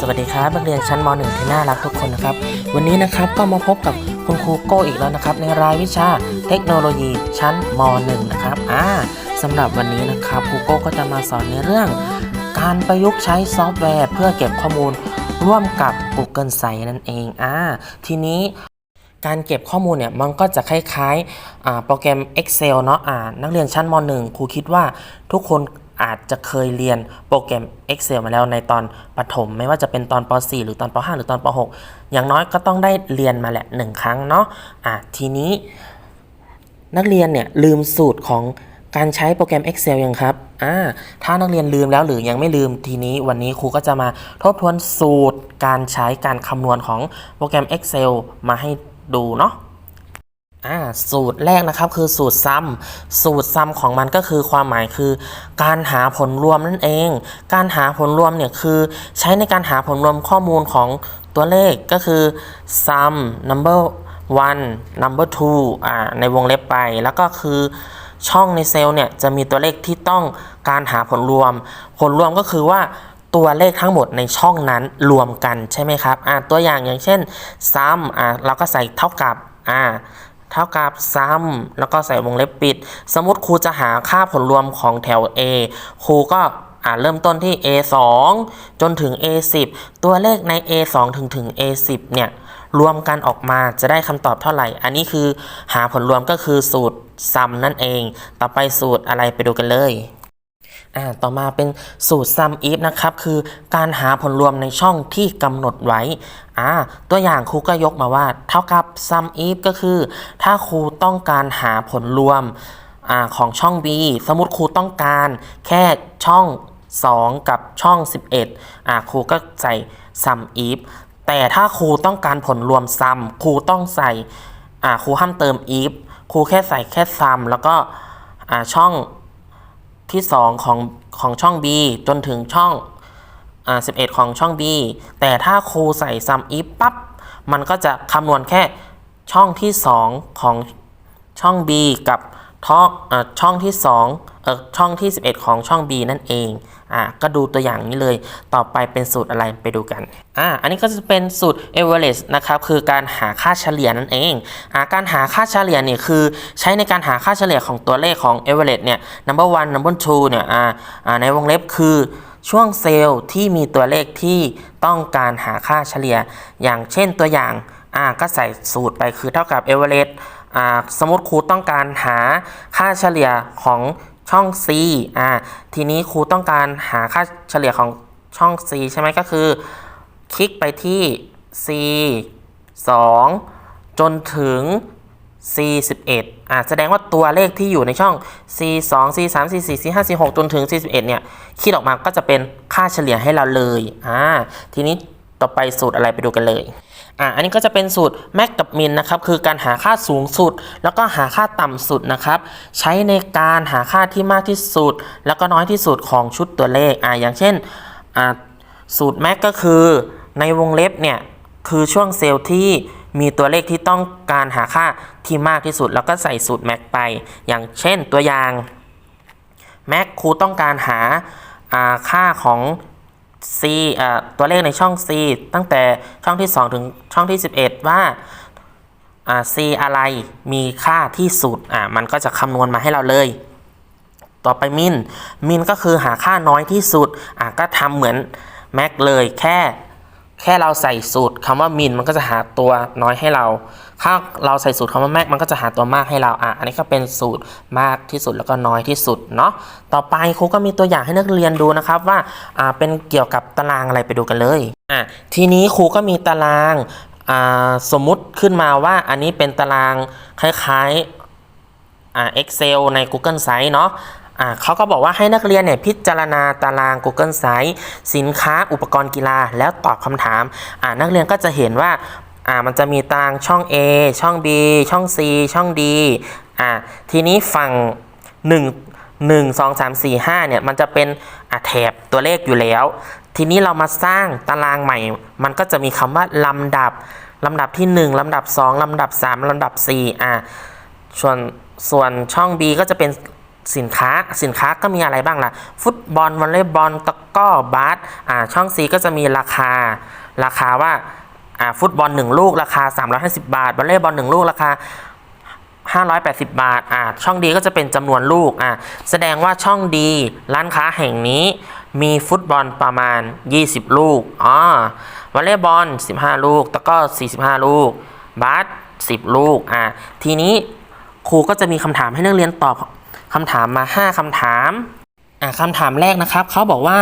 สวัสดีครับนักเรียนชั้นม .1 ที่น่ารักทุกคนนะครับ วันนี้นะครับก็มาพบกับคุณครูโก้อีกแล้วนะครับ ในรายวิชาเทคโนโลยีชั้นม .1 นะครับอ่าสำหรับวันนี้นะครับครูโก้ก็จะมาสอนในเรื่อง การประยุกต์ใช้ซอฟต์แวร์ เพื่อเก็บข้อมูลร่วมกับ Google Sites นั่นเองอ่าทีนี้ การเก็บข้อมูลเนี่ยมันก็จะคล้ายๆโปรแกรม Excel เนาะอ่านักเรียนชั้นม .1 ครูคิดว่าทุกคนอาจจะเคยเรียนโปรแกรม Excel มาแล้วในตอนประถมไม่ว่าจะเป็นตอนป .4 หรือตอนป .5 หรือตอนป .6 อย่างน้อยก็ต้องได้เรียนมาแหละหนึ่งครั้งเนาะอ่าทีนี้ นักเรียนเนี่ยลืมสูตรของการใช้โปรแกรม Excel ยังครับอ่าถ้านักเรียนลืมแล้วหรือยังไม่ลืมทีนี้วันนี้ครูก็จะมาทบทวนสูตรการใช้การคำนวณของโปรแกรม Excel มาให้ ดูเนาะอ่าสูตรแรกนะครับคือสูตรซ้ำสูตรซ้ำของมันก็คือความหมายคือ การหาผลรวมนั่นเอง การหาผลรวมเนี่ยคือใช้ในการหาผลรวมข้อมูลของตัวเลขก็คือ sum number one number two อ่าในวงเล็บไป แล้วก็คือช่องในเซลล์เนี่ยจะมีตัวเลขที่ต้องการหาผลรวม ผลรวมก็คือว่า ตัวเลขทั้งหมดในช่องนั้นรวมกันใช่ไหมครับอ่าตัวอย่างอย่างเช่น sum อ่าเราก็ใส่เท่ากับอ่าเท่ากับ sum แล้วก็ใส่วงเล็บปิด สมมติครูจะหาค่าผลรวมของแถว A ครูก็อ่าเริ่มต้นที่ A 2 จนถึง A 10 ตัวเลขใน A 2 ถึงถึง A 10 เนี่ย รวมกันออกมาจะได้คำตอบเท่าไหร่ อันนี้คือหาผลรวมก็คือสูตร sum นั่นเอง ต่อไปสูตรอะไรไปดูกันเลย อ่าต่อมาเป็นสูตร sum if นะครับ คือการหาผลรวมในช่องที่กำหนดไว้อ่าตัวอย่างครูก็ยกมาว่า เท่ากับ sum if ก็คือ ถ้าครูต้องการหาผลรวมอของช่อง B สมมติครูต้องการแค่ช่อง 2 กับช่อง 11อ่าครูก็ใส่ sum if แต่ถ้าครูต้องการผลรวม sum ครูต้องใส่อ่าครูห้ามเติม if ครูแค่ใส่แค่ sum แล้วก็อ่าช่อง ที่ 2 ของของช่อง B จนถึงช่องอ่า11 ของช่อง B แต่ถ้าครูใส่ sum if ปั๊บ มันก็จะคำนวณแค่ช่องที่ 2 ของช่อง B กับ ท่อเอ่อช่องที่2เออช่องที่ 11 ของช่อง B นั่นเองอะก็ดูตัวอย่างนี้เลยต่อไปเป็นสูตรอะไรไปดูกันอะอันนี้ก็จะเป็นสูตร average นะครับคือการหาค่าเฉลี่ยนั่นเองอะการหาค่าเฉลี่ยเนี่ยคือใช้ในการหาค่าเฉลี่ยของตัวเลขของ average เนี่ย number one number two เนี่ยอ่าในวงเล็บคือช่วงเซลล์ที่มีตัวเลขที่ต้องการหาค่าเฉลี่ย อย่างเช่นตัวอย่างอ่าก็ใส่สูตรไปคือเท่ากับ average สมมติครูต้องการหาค่าเฉลี่ยของช่อง C อ่าทีนี้ครูต้องการหาค่าเฉลี่ยของช่อง C ใช่ไหมก็คือ คลิกไปที่ C 2 จนถึง C 11อ่าแสดงว่าตัวเลขที่อยู่ในช่อง C 2 C 3 C 4 C 5 C 6จนถึง C 11เนี่ย คิดออกมาก็จะเป็นค่าเฉลี่ยให้เราเลยอ่าทีนี้ ต่อไปสูตรอะไรไปดูกันเลยอ่าอันนี้ก็จะเป็นสูตร max กับ min นะครับคือการหาค่าสูงสุด แล้วก็หาค่าต่ำสุดนะครับ ใช้ในการหาค่าที่มากที่สุด แล้วก็น้อยที่สุดของชุดตัวเลขอ่าอย่างเช่นอ่าสูตร max ก็คือในวงเล็บเนี่ยคือช่วงเซลล์ที่มีตัวเลขที่ต้องการหาค่าที่มากที่สุด แล้วก็ใส่สูตร max ไป อย่างเช่นตัวอย่าง max ครูต้องการหาค่าของ C อ่าตัวเลขในช่อง C ตั้งแต่ช่องที่ 2 ถึงช่องที่ 11 ว่าอ่า C อะไรมีค่าที่สุดอ่ามันก็จะคำนวณมาให้เราเลย ต่อไปมินมินก็คือหาค่าน้อยที่สุดอ่าก็ทำเหมือนแม็กเลยแค่ แค่เราใส่สูตรคำว่ามินมันก็จะหาตัวน้อยให้เรา ถ้าเราใส่สูตรคำว่าแม็กมันก็จะหาตัวมากให้เราอะอันนี้ก็เป็นสูตรมากที่สุดแล้วก็น้อยที่สุดเนาะ ต่อไปครูก็มีตัวอย่างให้นักเรียนดูนะครับว่าอ่าเป็นเกี่ยวกับตารางอะไรไปดูกันเลยอะทีนี้ครูก็มีตารางอ่าสมมุติขึ้นมาว่าอันนี้เป็นตารางคล้ายๆอ่า Excel ใน Google Sites เนาะ เขาก็บอกว่าให้นักเรียนเนี่ยพิจารณาตาราง Google Sites สินค้าอุปกรณ์กีฬาแล้วตอบคำถาม นักเรียนก็จะเห็นว่าอ่ามันจะมีตารางช่อง A ช่อง B ช่อง C ช่อง D อ่าทีนี้ฝั่ง 1 1 2 3 4 5เนี่ยมันจะเป็นอ่าแถบตัวเลขอยู่แล้ว ทีนี้เรามาสร้างตารางใหม่ มันก็จะมีคำว่าลำดับลำดับที่ 1ลำดับ 2ลำดับ 3ลำดับ4อ่าส่วนส่วนช่อง B ก็จะเป็น สินค้าสินค้าก็มีอะไรบ้างล่ะ ฟุตบอลวอลเลย์บอลตะก้อบาสอ่าช่อง C ก็จะมีราคา ราคาว่าอ่าฟุตบอล 1 ลูกราคา 350 บาทวอลเลย์บอล1ลูกราคา580 บาทอ่าช่องดีก็จะเป็นจำนวนลูกอ่าแสดงว่าช่องดีร้านค้าแห่งนี้มีฟุตบอลประมาณ 20 ลูกอ๋อวอลเลย์บอล 15 ลูกตะก้อ45 ลูก บาส10 ลูกอ่าทีนี้ครูก็จะมีคำถามให้นักเรียนตอบ คำถามมา 5คำถามอ่าคำถามแรกนะครับเขาบอกว่า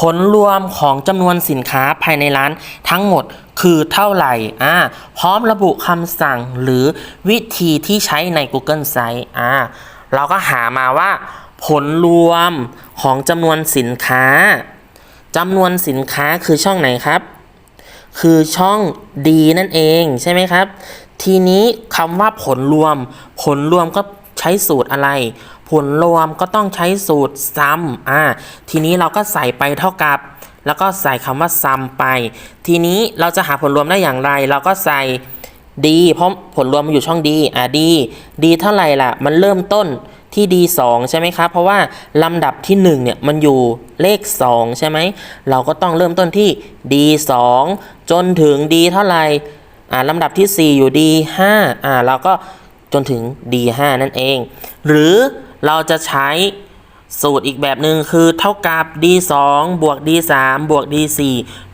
ผลรวมของจำนวนสินค้าภายในร้านทั้งหมดคือเท่าไหร่อ่าพร้อมระบุคำสั่งหรือวิธีที่ใช้ใน Google Site อ่าเราก็หามาว่า ผลรวมของจำนวนสินค้าจำนวนสินค้าคือช่องไหนครับ คือช่องดีนั่นเองใช่ไหมครับ ทีนี้คำว่าผลรวม ผลรวมก็ ใช้สูตรอะไร ผลรวมก็ต้องใช้สูตรซ้ำอ่าทีนี้เราก็ใส่ไปเท่ากับ แล้วก็ใส่คำว่าซ้ำไป ทีนี้เราจะหาผลรวมได้อย่างไร เราก็ใส่ดีเพราะผลรวมมันอยู่ช่องดีอ่าดีดีเท่าไหร่ล่ะ มันเริ่มต้นที่ดี2ใช่ไหมครับ เพราะว่าลำดับที่1เนี่ยมันอยู่เลข 2 ใช่ไหม เราก็ต้องเริ่มต้นที่ D2 จนถึง D เท่าไหร่อ่าลำดับที่ 4 อยู่ D5 อ่าเราก็ จนถึง D5 นั่นเอง หรือเราจะใช้สูตรอีกแบบหนึ่งคือเท่ากับ D2 บวก D3 บวก D4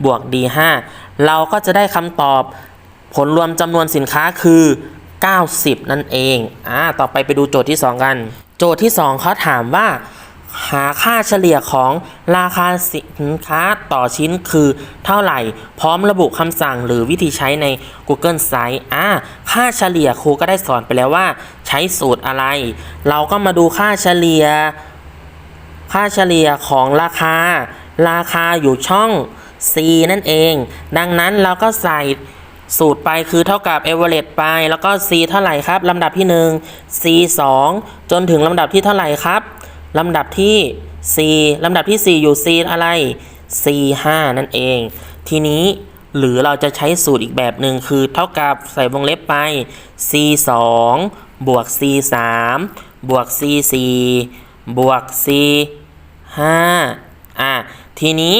บวก D5 เราก็จะได้คำตอบผลรวมจำนวนสินค้าคือ 90 นั่นเอง อ่า ต่อไปไปดูโจทย์ที่ 2 กัน โจทย์ที่ 2เขาถามว่า หาค่าเฉลี่ยของราคาสินค้าต่อชิ้นคือเท่าไหร่ พร้อมระบุคำสั่งหรือวิธีใช้ใน Google Site อ่าค่าเฉลี่ยครูก็ได้สอนไปแล้วว่า ใช้สูตรอะไร เราก็มาดูค่าเฉลี่ย ค่าเฉลี่ยของราคา ราคาอยู่ช่อง C นั่นเอง ดังนั้นเราก็ใส่สูตรไปคือเท่ากับ average ไป แล้วก็ C เท่าไหร่ครับลำดับที่ 1 C 2 จนถึงลำดับที่เท่าไหร่ครับ ลำดับที่ C ลำดับที่ 4 อยู่ C อะไร C 5นั่นเอง ทีนี้หรือเราจะใช้สูตรอีกแบบหนึ่งคือเท่ากับใส่วงเล็บไป C 2บวก C 3บวก C 4บวก C 5อะทีนี้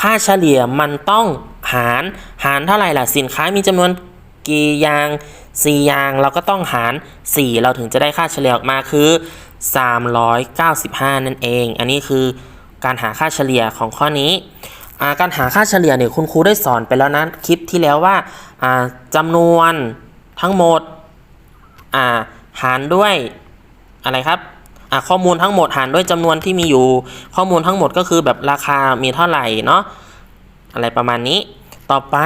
ค่าเฉลี่ยมันต้องหารหารเท่าไหร่ล่ะสินค้ามีจำนวนกี่อย่าง 4 อย่างเราก็ต้องหาร 4 เราถึงจะได้ค่าเฉลี่ยออกมาคือ 395 นั่นเอง อันนี้คือการหาค่าเฉลี่ยของข้อนี้ การหาค่าเฉลี่ยเนี่ยคุณครูได้สอนไปแล้วนะคลิปที่แล้วว่าอ่าจำนวนทั้งหมดาหารด้วยอะไรครับข้อมูลทั้งหมดหารด้วยจำนวนที่มีอยู่ ข้อมูลทั้งหมดก็คือแบบราคามีเท่าไหร่เนาะอะไรประมาณนี้ ต่อไป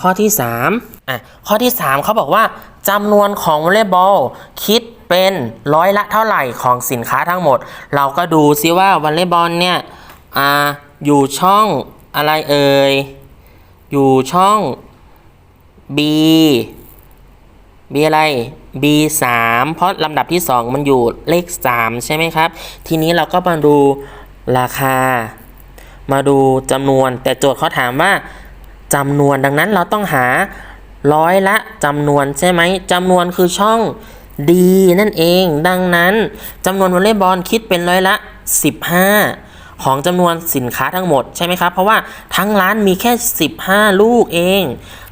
ข้อที่3อะข้อที่ 3เขาบอกว่าจำนวนของวอลเลย์บอลคิด เป็นร้อยละเท่าไหร่ของสินค้าทั้งหมด เราก็ดูซิว่าวอลเลย์บอลเนี่ยออยู่ช่องอะไรเอ่ย อยู่ช่อง B B อะไร B 3เพราะลำดับที่ 2 มันอยู่เลข 3 ใช่ไหมครับ ทีนี้เราก็มาดูราคา มาดูจำนวน แต่โจทย์เขาถามว่าจำนวนดังนั้นเราต้องหาร้อยละจำนวนใช่ไหมจำนวนคือช่อง ดีนั่นเอง ดังนั้นจำนวนวอลเลย์บอลคิดเป็นร้อยละ 15 ของจำนวนสินค้าทั้งหมดใช่ไหมครับ เพราะว่าทั้งร้านมีแค่ 15 ลูกเอง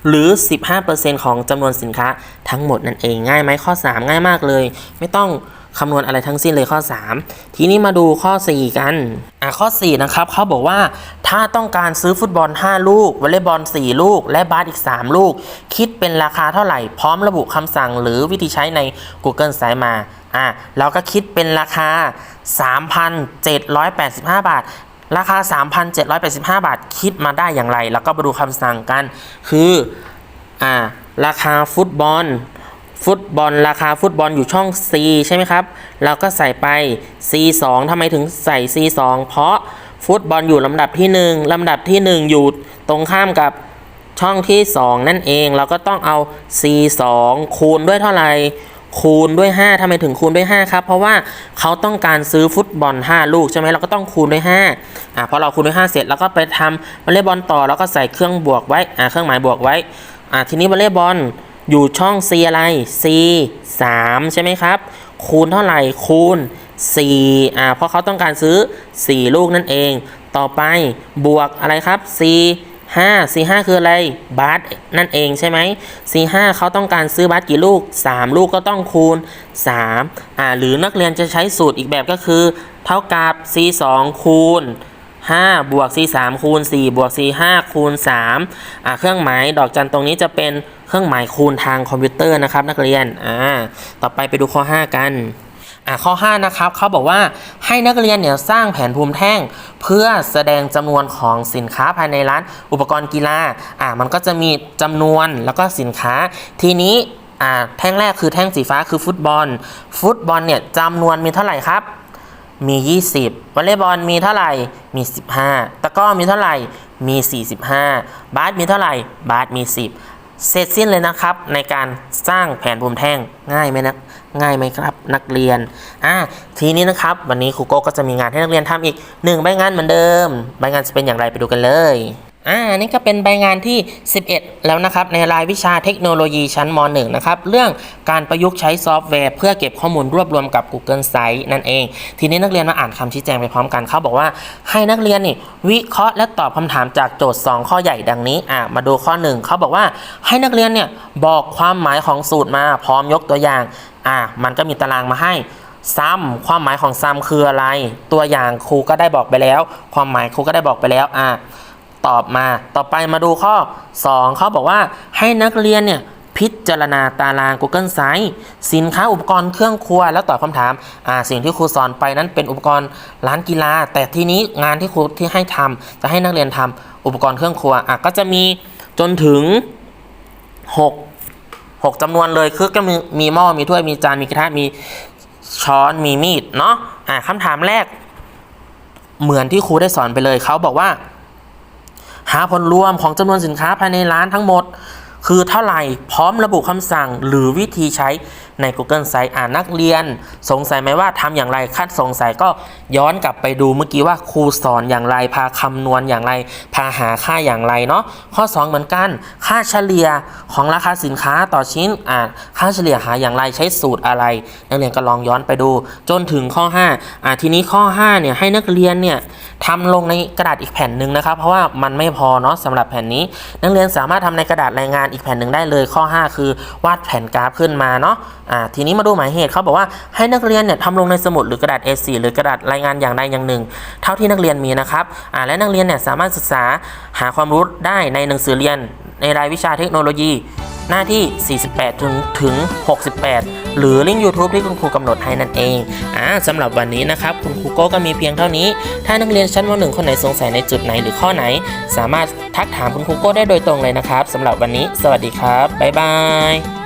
หรือ 15%ของจำนวนสินค้าทั้งหมดนั่นเองง่ายไหมข้อ 3 ง่ายมากเลย ไม่ต้อง คำนวณอะไรทั้งสิ้นเลยข้อ 3 ทีนี้มาดูข้อ 4 กันอะข้อ 4 นะครับเขาบอกว่าถ้าต้องการซื้อฟุตบอล 5 ลูกวอลเลย์บอล 4 ลูก และบาสอีก 3 ลูก คิดเป็นราคาเท่าไหร่พร้อมระบุคำสั่งหรือวิธีใช้ใน Google Site มาอะเราก็คิดเป็นราคา 3,785 บาทราคา 3,785 บาท คิดมาได้อย่างไร แล้วก็มาดูคำสั่งกัน คือ อ่า ราคาฟุตบอล ฟุตบอลราคาฟุตบอลอยู่ช่อง C ใช่ไหมครับ เราก็ใส่ไป C2 ทำไมถึงใส่ C2 เพราะฟุตบอลอยู่ลำดับที่ 1 ลำดับที่ 1 อยู่ตรงข้ามกับช่องที่ 2 นั่นเอง เราก็ต้องเอา C2 คูณด้วยเท่าไหร่คูณด้วย 5ทำไมถึงคูณด้วย 5 ครับ เพราะว่าเขาต้องการซื้อฟุตบอล 5 ลูกใช่ไหมเราก็ต้องคูณด้วย5อ่าพอเราคูณด้วย 5 เสร็จแล้วก็ไปทำวอลเลย์บอลต่อแล้วก็ใส่เครื่องบวกไว้อ่าเครื่องหมายบวกไว้อ่าทีนี้วอลเลย์บอล อยู่ช่อง C อะไร C 3 ใช่ไหมครับ คูณเท่าไหร่ คูณ 4 อ่า เพราะเขาต้องการซื้อ 4 ลูกนั่นเอง ต่อไปบวกอะไรครับ4 5 4 5คืออะไร บาสนั่นเองใช่ไหม4 5เขาต้องการซื้อบาสกี่ลูก 3 ลูกก็ต้องคูณ 3 อ่า หรือนักเรียนจะใช้สูตรอีกแบบก็คือ เท่ากับ c 2คูณ 5 บวก c 3คูณ4บวก c 5คูณ3อ่าเครื่องหมายดอกจันตรงนี้จะเป็นเครื่องหมายคูณทางคอมพิวเตอร์นะครับนักเรียนอ่าต่อไปไปดูข้อ 5 กันอ่าข้อ 5 นะครับเขาบอกว่าให้นักเรียนเนี่ยสร้างแผนภูมิแท่ง เพื่อแสดงจำนวนของสินค้าภายในร้านอุปกรณ์กีฬาอ่ามันก็จะมีจำนวนแล้วก็สินค้า ทีนี้อ่าแท่งแรกคือแท่งสีฟ้าคือฟุตบอล ฟุตบอลเนี่ยจำนวนมีเท่าไหร่ครับ มี 20วอลเลย์บอลมีเท่าไหร่มี 15 ตะก้อมีเท่าไหร่มี 45 บาสมีเท่าไหร่ บาสมี 10 เสร็จสิ้นเลยนะครับ ในการสร้างแผนภูมิแท่งง่ายไหมนะง่ายไหมครับ นักเรียนอ่าทีนี้นะครับ วันนี้ครูโก้ก็จะมีงานให้นักเรียนทำอีกหนึ่งใบงานเหมือนเดิมใบงานจะเป็นอย่างไรไปดูกันเลย อ่านี่ก็เป็นใบงานที่ 11 แล้วนะครับ ในรายวิชาเทคโนโลยีชั้นม .1 นะครับ เรื่องการประยุกต์ใช้ซอฟต์แวร์ เพื่อเก็บข้อมูลรวบรวมกับ Google Sites นั่นเอง ทีนี้นักเรียนมาอ่านคำชี้แจงไปพร้อมกันเขาบอกว่าให้นักเรียนนี่วิเคราะห์และตอบคำถามจากโจทย์ 2 ข้อใหญ่ดังนี้อ่ามาดูข้อ 1เขาบอกว่าให้นักเรียนเนี่ยบอกความหมายของสูตรมาพร้อมยกตัวอย่างอ่ามันก็มีตารางมาให้ซ้ำความหมายของซ้ำคืออะไร ตัวอย่างครูก็ได้บอกไปแล้ว ความหมายครูก็ได้บอกไปแล้วอ่า ตอบมา ต่อไปมาดูข้อ 2 เขาบอกว่าให้นักเรียนเนี่ยพิจารณาตาราง Google Sites สินค้าอุปกรณ์เครื่องครัว แล้วตอบคำถามอ่าสิ่งที่ครูสอนไปนั้นเป็นอุปกรณ์ร้านกีฬา แต่ทีนี้งานที่ครูที่ให้ทำจะให้นักเรียนทำอุปกรณ์เครื่องครัวอะก็จะมีจนถึง 6 6จำนวนเลยคือก็มีมีหม้อมีถ้วยมีจานมีกระทะมีช้อนมีมีดเนาะอ่าคำถามแรก เหมือนที่ครูได้สอนไปเลยเขาบอกว่า หาผลรวมของจำนวนสินค้าภายในร้านทั้งหมด คือเท่าไหร่พร้อมระบุคำสั่งหรือวิธีใช้ใน Google Sites อ่านนักเรียน สงสัยไหมว่าทำอย่างไรคัดสงสัยก็ย้อนกลับไปดูเมื่อกี้ว่าครูสอนอย่างไรพาคำนวณอย่างไร พาหาค่าอย่างไรเนาะข้อ 2 เหมือนกัน ค่าเฉลี่ยของราคาสินค้าต่อชิ้นอ่าค่าเฉลี่ยหาอย่างไรใช้สูตรอะไร นักเรียนก็ลองย้อนไปดู จนถึงข้อ5อ่าทีนี้ข้อ5เนี่ยให้นักเรียนเนี่ย ทำลงในกระดาษอีกแผ่นหนึ่งนะครับ เพราะว่ามันไม่พอเนาะสำหรับแผ่นนี้ นักเรียนสามารถทำในกระดาษรายงานอีกแผ่นหนึ่งได้เลยข้อ 5 คือวาดแผ่นกราฟขึ้นมาเนาะอ่าทีนี้มาดูหมายเหตุเขาบอกว่าให้นักเรียนเนี่ยทำลงในสมุดหรือกระดาษ A4 หรือกระดาษรายงานอย่างใดอย่างหนึ่ง เท่าที่นักเรียนมีนะครับอ่าและนักเรียนเนี่ยสามารถศึกษาหาความรู้ได้ในหนังสือเรียนในรายวิชาเทคโนโลยี หน้าที่ 48 ถึงถึง 68 หรือลิงก์ YouTube ที่คุณครูกำหนดให้นั่นเองอ่าสำหรับวันนี้นะครับ คุณครูโก้ก็มีเพียงเท่านี้ ถ้านักเรียนชั้นม .1 คนไหนสงสัยในจุดไหนหรือข้อไหน สามารถทักถามคุณครูโก้ได้โดยตรงเลยนะครับสำหรับวันนี้ สวัสดีครับบ๊ายบาย